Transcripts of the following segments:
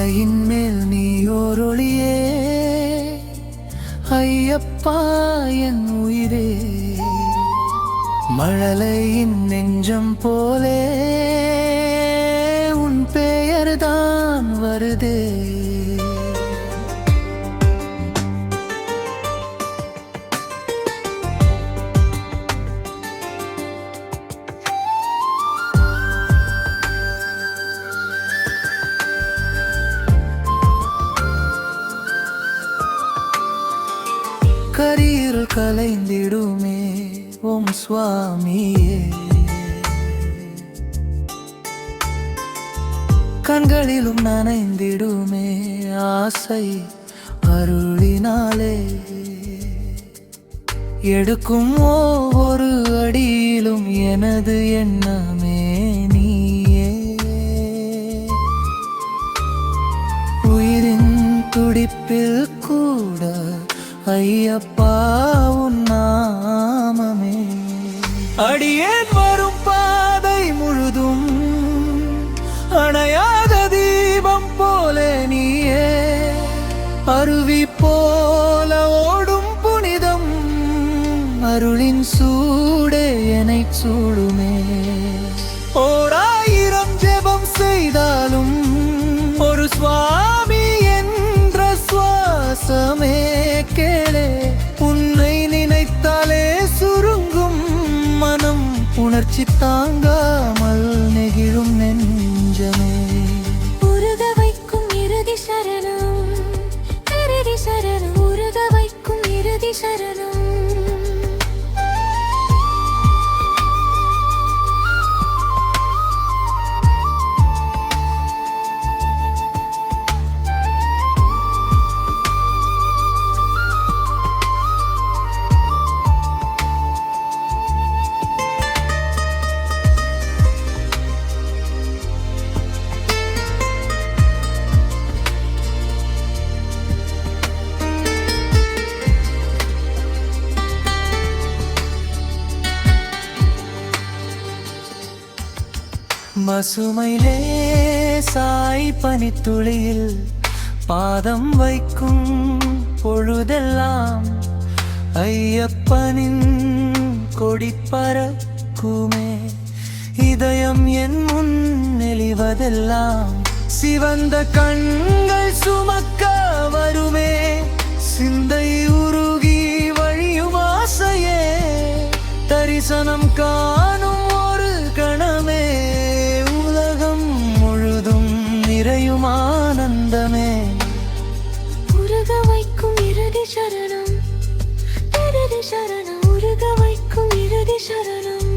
மலையின் மேல் நீ ஓரொளியே ஐயப்பா என் உயிரே. மழலையின் நெஞ்சம் போலே உன் பெயர்தான் வருதே. கரீர் கலைந்திடுமே ஓம் சுவாமியே. கண்களிலும் நனைந்திடுமே ஆசை அருளினாலே. எடுக்கும் ஒவ்வொரு அடியிலும் எனது எண்ணமே நீயே. உயிரின் துடிப்பில் கூட ஐயப்பா உன் நாமமே. அடியேன் வரும் பாதை முழுதும் அணையாத தீபம் போலே நீயே. அருவி போல ஓடும் புனிதம் அருளின் சூடே என்னை சூடும். உணர்ச்சி தாங்காமல் நெகிழும் நெஞ்சமே. உருக வைக்கும் இறுதி சரணம் இறுதி சரணம். உருக வைக்கும் இறுதி சரணம். மசுமையிலே சாய் பனித்துளியில் பாதம் வைக்கும் பொழுதெல்லாம் ஐயப்பனின் கொடி பறக்குமே இதயம் என் முன் நெளிவதெல்லாம் சிவந்த கண்கள் சுமக்க வருமே. சிந்தை உருகி வழியும் ஆசையே. தரிசனம் கா இறுதி சரணம். இறுதி சரணம் உருக வைக்கும் இறுதி சரணம்.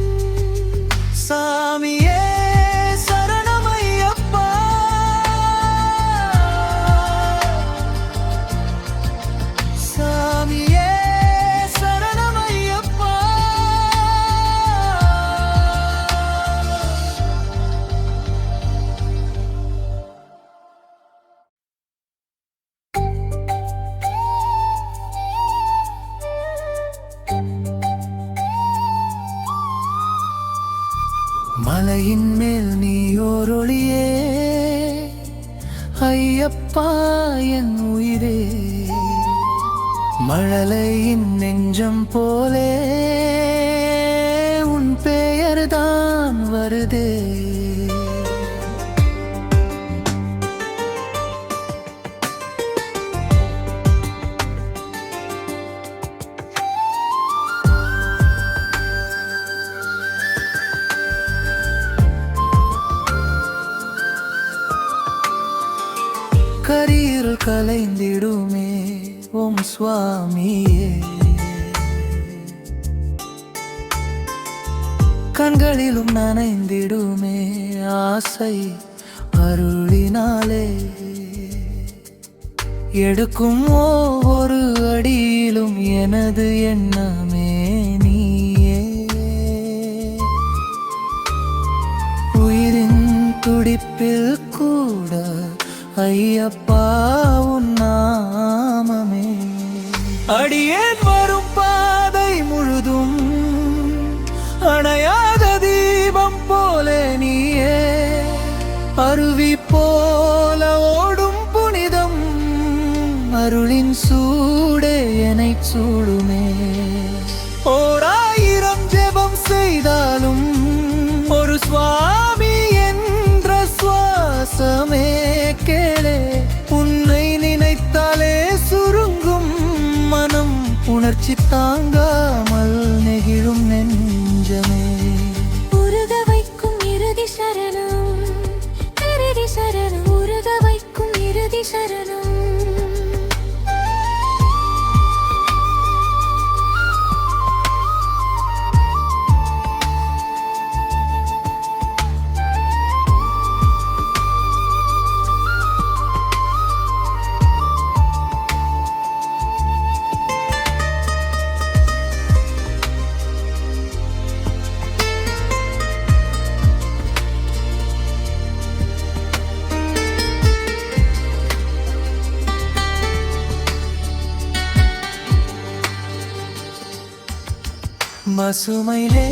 சாமி ஓரொளியே ஐயப்பா என் உயிரே. மழலையின் நெஞ்சம் போலே உன் பெயர்தான் வருதே. கரியில் கலைந்திடுமே ஓம் சுவாமியே. கண்களிலும் நனைந்திடுமே ஆசை அருளினாலே. எடுக்கும் ஒவ்வொரு அடியிலும் எனது எண்ணமே நீயே. உயிரின் துடிப்பில் கூட ஐயப்பா உன் நாமமே. அடியேன் வரும் பாதை முழுதும் அணையாத தீபம் போலே நீயே. அருவி போல ஓடும் புனிதம் அருளின் சூடே என்னை சூடும். உணர்ச்சி தாங்காமல் நெகிழும் நெஞ்சமே. உருக வைக்கும் இறுதி சரணம் இறுதி சரணம் உருக வைக்கும் இறுதி சரணம். மசுமையிலே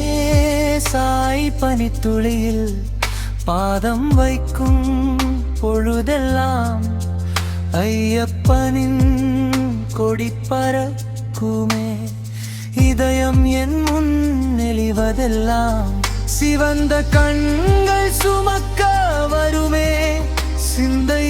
சாய் பனித்துளியில் பாதம் வைக்கும் பொழுதெல்லாம் ஐயப்பனின் கொடி பறக்குமே இதயம் என் முன் நெளிவதெல்லாம் சிவந்த கண்கள் சுமக்க வருமே. சிந்தை